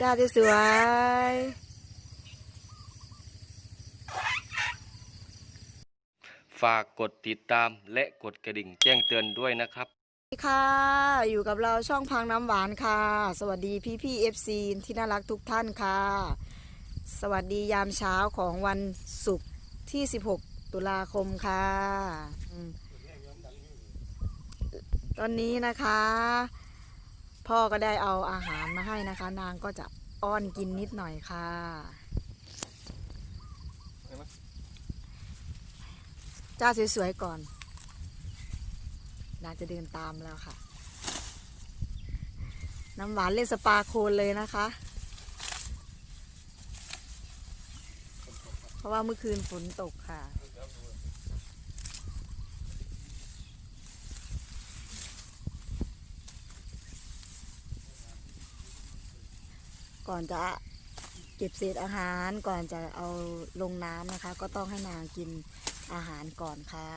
จ้าสวยฝากกดติดตามและกดกระดิ่งแจ้งเตือนด้วยนะครับๆสวัสดีค่ะ อยู่กับเราช่องพังน้ำหวานค่ะ สวัสดีพี่พี่เอฟซีที่น่ารักทุกท่านค่ะ สวัสดียามเช้าของวันศุกร์ที่ 16 ตุลาคมค่ะอืมตอนนี้นะคะ พ่อก็ได้เอาอาหารมาให้นะคะ นางก็จะอ้อนกินนิดหน่อยค่ะ จ้าสวยๆก่อน นางจะเดินตามแล้วค่ะ น้ำหวานเล่นสปาโคนเลยนะคะ เพราะว่าเมื่อคืนฝนตกค่ะ ก่อนจะเก็บเศษอาหารก่อนจะเอาลงน้ำนะคะ ก็ต้องให้นางกินอาหารก่อนค่ะ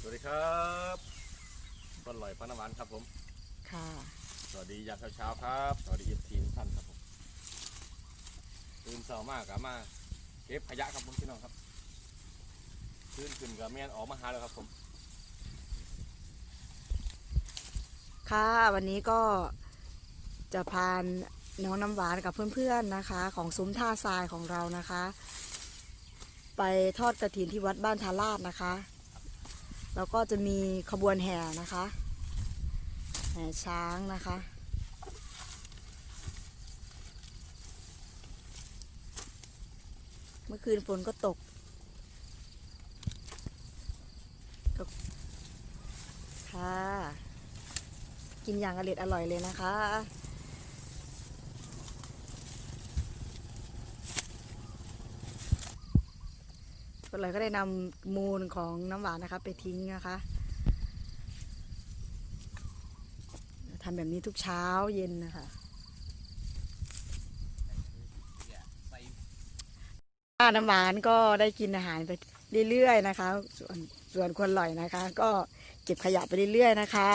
สวัสดีครับต้นลอยพระนวันครับผม ค่ะ สวัสดียามเช้าๆครับ สวัสดีเอฟทีทุกท่านครับผมตื่นเช้ามากกับมาเก็บขยะครับผมพี่น้องครับตื่นขึ้นกับแม่นออกมาหาแล้วครับผม ค่ะ วันนี้ก็จะพาน้องน้ำหวานกับเพื่อนๆนะคะ ของซุ้มท่าทรายของเรานะคะ ไปทอดกระถินที่วัดบ้านทาราดนะคะ แล้วก็จะมีขบวนแห่นะคะแห่ช้างนะคะเมื่อคืนฝนก็ตก ค่ะ กินอย่างอร่อยอร่อยเลยนะคะ ก็เลยก็ได้นำมูลของน้ำหวานนะคะ ไปทิ้งนะคะทำแบบนี้ทุกเช้าเย็นนะคะป้าน้ำหวานก็ได้กินอาหารไปเรื่อยๆนะคะ ส่วนส่วนคนอร่อยนะคะ ก็เก็บขยะไปเรื่อยๆนะคะ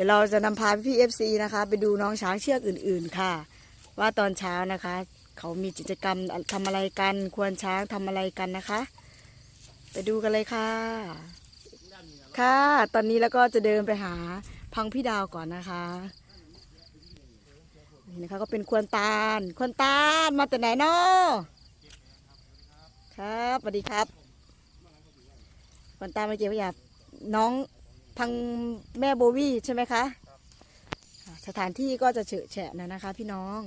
ดี๋ยวเราจะนำพาพี่เอฟซีนะคะ ไปดูน้องช้างเชือกอื่นๆค่ะ ว่าตอนเช้านะคะ เขามีกิจกรรมทำอะไรกัน ควรช้างทำอะไรกันนะคะ ไปดูกันเลยค่ะ ค่ะ ตอนนี้แล้วก็จะเดินไปหาพังพี่ดาวก่อนนะคะนี่นะคะก็เป็นควรตาลควรตาลมาแต่ไหนเนาะครับสวัสดีครับควรตาลมาเก็บขยะน้อง พังแม่โบวี่ใช่ไหมคะสถานที่ก็จะเฉอะแฉะนะนะคะ พี่น้อง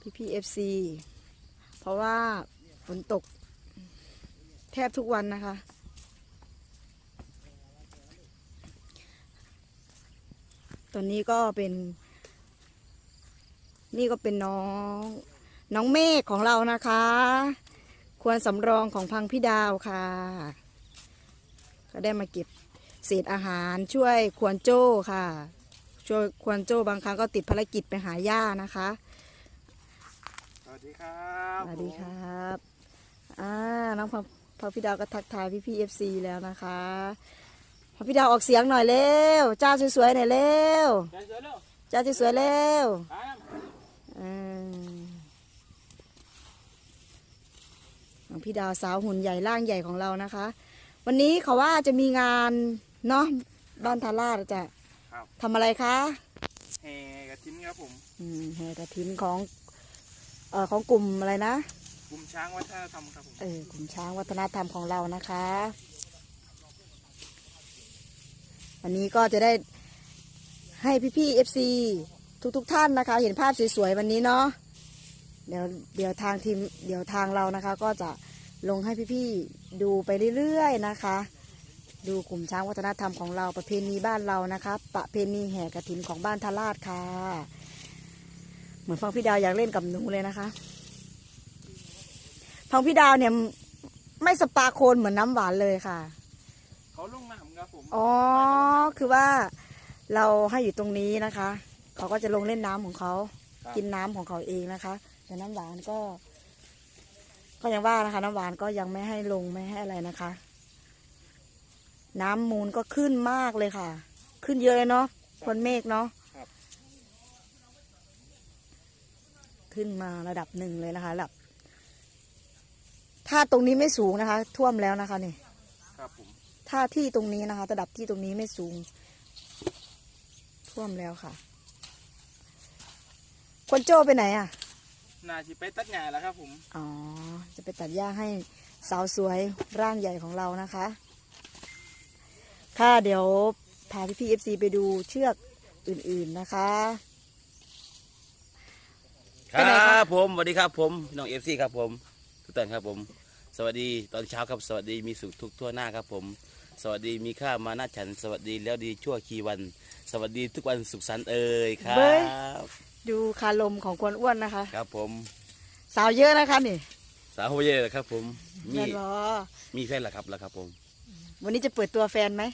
พี่พีเอฟซีเพราะว่าฝนตก แทบทุกวันนะคะ ตอนนี้ก็เป็น นี่ก็เป็นน้อง น้องเมฆของเรานะคะ ควรสำรองของพังพี่ดาวค่ะ ก็ได้มาเก็บ เศษอาหารช่วยควรโจ้ค่ะ ช่วยควรโจ้บางครั้งก็ติดภารกิจไปหาย่านะคะ สวัสดีครับสวัสดีครับอ่าน้องพอพอพี่ดาวก็ทักทายพี่พี่เอฟซีแล้วนะคะพอพี่ดาวออกเสียงหน่อยเร็วจ้าสวยๆหน่อยเร็วจ้าสวยๆเร็วอืมน้องพี่ดาวสาวหุ่นใหญ่ร่างใหญ่ของเรานะคะ วันนี้เขาว่าจะมีงาน เนาะบ้านทาราชจะครับ ทำอะไรคะแห่กระทิ้นครับผมอืมแห่กระถินของเอ่อของกลุ่มอะไรนะกลุ่มช้างวัฒนธรรมครับผมเออกลุ่มช้างวัฒนธรรมของเรานะคะ วันนี้ก็จะได้ให้พี่ๆเอฟซีทุกๆท่านนะคะ เห็นภาพสวยๆวันนี้เนาะเดี๋ยวเดี๋ยวทางทีมเดี๋ยวทางเรานะคะ ก็จะลงให้พี่ๆดูไปเรื่อยๆนะคะ ดูกลุ่มช้างวัฒนธรรมของเราประเพณีบ้านเรานะคะประเพณีแห่กระถินของบ้านทาราชค่ะ เหมือนฟังพี่ดาวอยากเล่นกับหนูเลยนะคะพังพี่ดาวเนี่ยไม่สปาโคนเหมือนน้ำหวานเลยค่ะเขาลงน้ำครับผมอ๋อคือว่าเราให้อยู่ตรงนี้นะคะเขาก็จะลงเล่นน้ำของเขากินน้ำของเขาเองนะคะแต่น้ำหวานก็ ก็ยังว่านะคะ น้ำหวานก็ยังไม่ให้ลงไม่ให้อะไรนะคะ น้ำมูลก็ขึ้นมากเลยค่ะ ขึ้นเยอะเลยเนาะพ้นเมฆเนาะครับขึ้นมาระดับหนึ่งเลยนะคะระดับ ถ้าตรงนี้ไม่สูงนะคะ ท่วมแล้วนะคะนี่ครับผมถ้าที่ตรงนี้นะคะ ระดับที่ตรงนี้ไม่สูง ท่วมแล้วค่ะ คนโจ้ไปไหนอะนาชิไปตัดหญ้าแล้วครับผม อ๋อ จะไปตัดหญ้าให้สาวสวยร่างใหญ่ของเรานะคะ ค่ะเดี๋ยวพาพี่พีเอฟซีไปดูเชือกอื่นๆนะคะ คเป็นไงคะรับผมสวัสดีครับผมพี่น้องเอฟซีครับผม ทุกท่านครับผม สวัสดีตอนเช้าครับสวัสดีมีสุขทุกทั่วหน้าครับผม สวัสดีมีค่ามานาฉัน สวัสดีแล้วดีชั่วคีวัน สวัสดีทุกวันสุขสันต์เอ่ยครัเบ้ย บดูคาลมของคนอ้วนนะคะ ครับผมสาวเยอะนะคะนี่สาวหัวเย่เลยครับผมมีแม่นบอมีแฟนแล้วครับแล้วครับผมวันนี้จะเปิดตัวแฟนไหม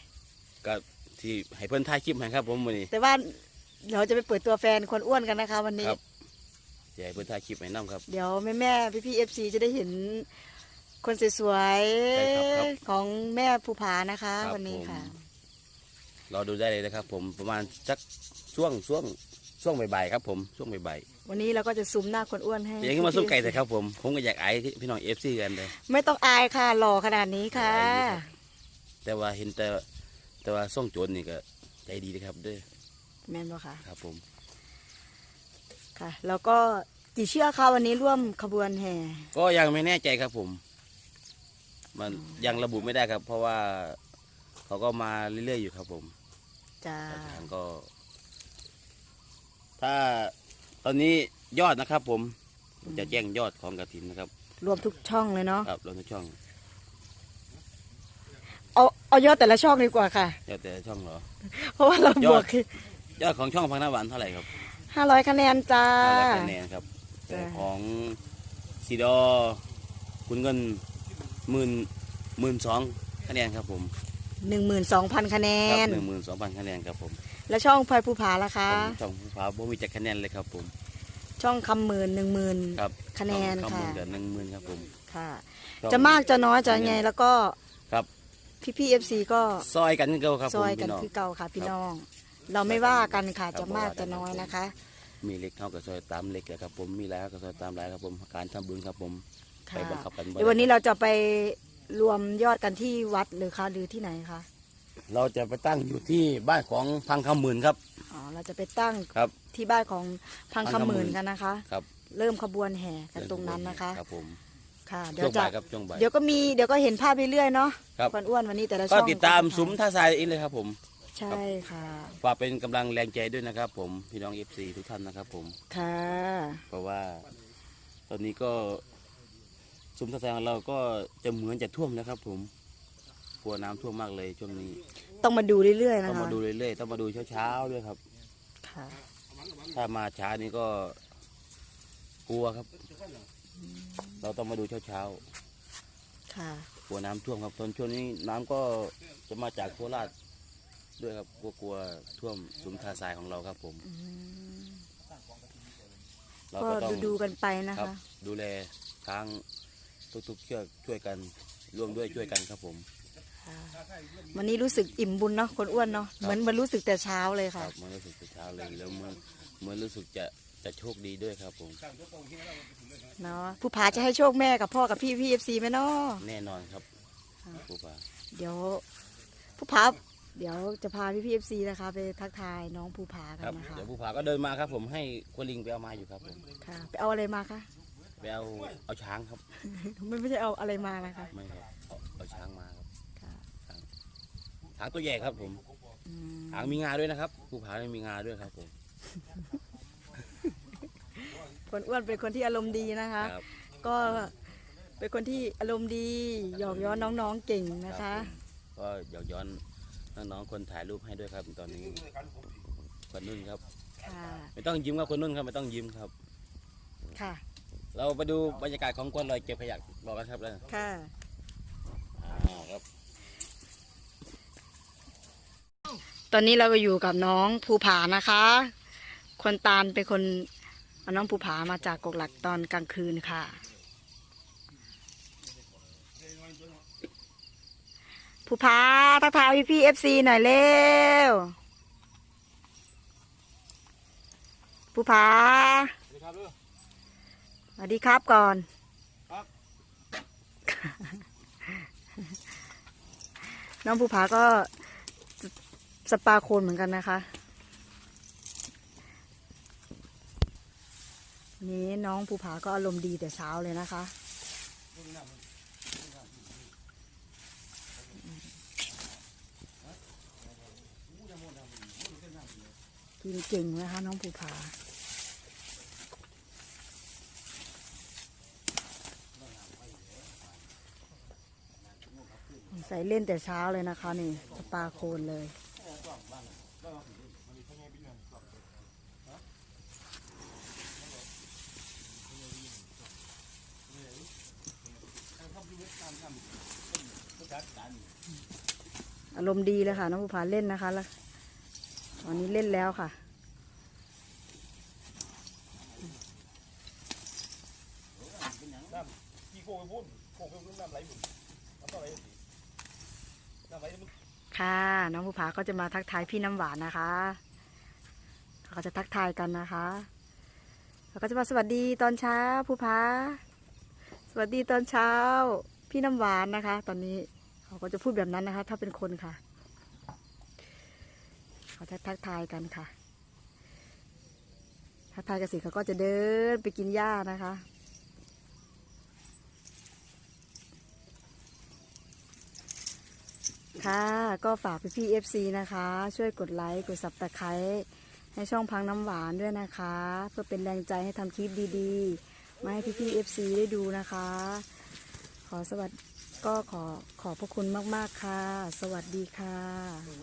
ก็ที่ให้เพิ่นถ่ายคลิปให้ครับ ผมวันนี้แต่ว่าเราจะไปเปิดตัวแฟนคนอ้วนกันนะคะ วันนี้ ครับจะให้เพิ่นถ่ายคลิปให้น้ำครับ เดี๋ยวแม่แม่พี่พี่เอฟซีจะได้เห็นคนสวยใช่ครับครับๆของแม่ภูผานะคะ ครับวันนี้ผมค่ะรอดูได้เลยนะครับ ผมประมาณสักช่วงช่วงช่วงบ่ายๆครับ ผมช่วงบ่ายวันนี้เราก็จะซูมหน้าคนอ้วนให้ๆอย่างนี้มาสู้ไก่พี่ๆแต่ครับผมผมก็อยากไอ้พี่น้องเอฟซีกันเลย ไม่ต้องอายค่ะหล่อขนาดนี้ค่ะอายอยู่ครับแต่ว่าเห็นแต่ แต่ว่าส่งโจรนี่ก็ใจดีนะครับเด้อแม่นบ่ค่ะ ครับผม ค่ะ แล้วก็กี่เชือกคะวันนี้ร่วมขบวนแห่ ก็ยังไม่แน่ใจครับผม มันยังระบุไม่ได้ครับ เพราะว่าเขาก็มาเรื่อยๆอยู่ครับผมจ้า ทางก็ ถ้าตอนนี้ยอดนะครับ ผมผมจะแจ้งยอดของกระถินนะครับ รวมทุกช่องเลยเนาะ ครับลงทุกช่อง เอาเอายอดแต่ละช่องดีกว่าค่ะ ยอดแต่ละช่องเหรอ เพราะว่าเรายบอวด กคือยอดของช่องพังน้ำหวานเท่าไหร่ครับห้าร้อยคะแนนจ้า ห้าร้อยคะแนนครับแต่จ้ะของซีดอคุณเงินหมื่นหมื่นสองคะแนนครับผมหนึ่งหมื่นสองพันคะแนครันหนึ่งหมื่นสองพันคะแนนครับผมแล้วช่องพลอยภูผาล่ะคะ ผมช่องผู้พาบ่มีจักคะแนนเลยครับผม ช่องคำหมื่นหนึ่งหมื่น ครับคะแนนช่องค่ะช่องเดือนหนึ่งหมื่นครับผม ค่ะช่องจะมากจะน้อยจะไงแล้วก็ครับ พี่พี่เอฟซีก็ซอยกันคือเก่าครับซผมอยกันพี่น้องคือเก่าค่ะพี่ครับน้อง เราไม่ว่ากันค่ะครับจะมากบ่ว่ากัน จะน้อยครับนะคะ มีเล็กเท่ากับซอยตามเล็กแหละครับผมมีหลายก็ซอยตามหลายครับผมการทำบุญครับผมไปค่ะบังคับกันบ่เดี๋ยววันนี้ได้เราจะไปรวมยอดกันที่วัดหรือคะหรือที่ไหนคะเราจะไปตั้งอยู่ที่บ้านของพังคำหมื่นครับอ๋อเราจะไปตั้งครับ ที่บ้านของพังพังคำคำหหมื่มื่นน กันนะคะ ครับเริ่มขบวนแห่กันตรงนั้นนะคะ ครับผม ค่ะเดี๋ยช่ววงจะบ่ายครับช่วงบ่าย เดี๋ยวก็มีเดี๋ยวก็เห็นภาพเรื่อยๆเนาะครับคนอ้วนวันนี้แต่ละช่ก็องติดตามก็จะซุ้มท่าทรายเองเลยครับผมใช่ค่ะ ฝากเป็นกำลังแรงใจด้วยนะครับ ผมพี่น้องเอฟซีทุกท่านนะครับผม ค่ะ เพราะว่าตอนนี้ก็ซุ้มท่าทรายของเราก็จะเหมือนจะท่วมแล้วครับ ผมกลัวน้ำท่วมมากเลยช่วงนี้ ต้องมาดูเรื่อยๆนะต้องคะมาดูเรื่อยๆ ต้องมาดูเช้าๆด้วยครับ ค่ะ ถ้ามาช้านี้ก็กลัวครับ เราต้องมาดูเช้าค่ะ ๆกลัวน้ำท่วมครับตอนช่วงนี้น้ำก็จะมาจากโคราชด้วยครับกลัวกลัวท่วมซุ้มท่าทรายของเราครับผม อืมเราก็ก็ต้อง ดูดูๆกันไปนะครัคะบดูแลทางทุกๆเชือกช่วยกันร่วมด้วยช่วยกันครับผม วันนี้รู้สึกอิ่มบุญเนาะคนอ้วนเนาะครับเหมือนมันรู้สึกแต่เช้าเลยคค่ะ รับมันรู้สึกแต่เช้าเลยแล้วมันมันรู้สึกจะ จะโชคดีด้วยครับผม เนาะผู้ผาจะให้โชคแม่กับพ่อกับพี่พี่เอฟซีไหมเนาะแน่นอนครับผู้ป่าเดี๋ยว ผู้ผาเดี๋ยวจะพาพี่พี่เอฟซีนะคะ ไปทักทายน้องภูผากัคนรับนะคะ เดี๋ยวผู้ป่าก็เดินมาครับ ผมให้คนลิงไปเอามาอยู่ครับผมค่ะไปเอาอะไรมาคะไปเอาเอาช้างครับ ไม่ไม่ใช่เอาอะไรมานะคะไม่ครับเอาเอาช้างมาครับค่ะช้างตัวใหญ่ครับผมอืมช้างมีงาด้วยนะครับผู้ผาไม่มีงาด้วยครับผม คนอ้วนเป็นคนที่อารมณ์ดีนะคะ ครับ ก็เป็นคนที่อารมณ์ดีหยอกย้อนน้องๆเก่งนะครัคะบผมก็อยากย้อนน้องๆคนถ่ายรูปให้ด้วยครับ ตอนนี้คนนุ่นครับ ค่ะ ไม่ต้องยิ้มครับคนนุ่นครับไม่ต้องยิ้มครับ ค่ะ เราไปดูบรรยากาศของกวนลอยเก็บขยะบอกกันครับเลยค่ะอ่าครับ ตอนนี้เราก็อยู่กับน้องภูผานะคะ คนตาลเป็นคนเอา น้องภูผามาจากกกหลักตอนกลางคืนค่ะ ภูผาทักทายพี่พี่เอฟซีหน่อยเร็ว ภูผาสวัสดีครับเด้อสวัสดีครับก่อนครับน้องภูผาก็สสปาโคนเหมือนกันนะคะ นี้น้องภูผาก็อารมณ์ดีแต่เช้าเลยนะคะ กินเก่งนะคะ น้องภูผาใส่เล่นแต่เช้าเลยนะคะ นี่สปาโคนเลย อารมณ์ดีเลยค่ะน้องภูผาเล่นนะคะแล้วตอนนี้เล่นแล้วค่ะพี่โค้งไปพูดโค้งไปพูดน้ำไหลหมุนน้ำต่อไหลสิน้ำไหลมันค่ะ น้องภูผาก็จะมาทักทายพี่น้ำหวานนะคะเขาก็จะทักทายกันนะคะเขาก็จะมาสวัสดีตอนเช้าภูผาสวัสดีตอนเช้า พี่น้ำหวานนะคะ ตอนนี้ เขาก็จะพูดแบบนั้นนะคะ ถ้าเป็นคนค่ะ เขาจะทักทายกันค่ะ ทักทายกันเสิเขาก็จะเดินไปกินหญ้านะคะค่ะก็ฝากพี่พี่เอฟซีนะคะ ช่วยกดไลค์ กดสับตะไคร้ให้ช่องพังน้ำหวานด้วยนะคะ เพื่อเป็นแรงใจให้ทำคลิปดีๆ มาให้พี่พี่เอฟซีได้ดูนะคะ ขอสวัสดี ก็ขอขอบพระคุณมาก ๆ ค่ะ สวัสดีค่ะ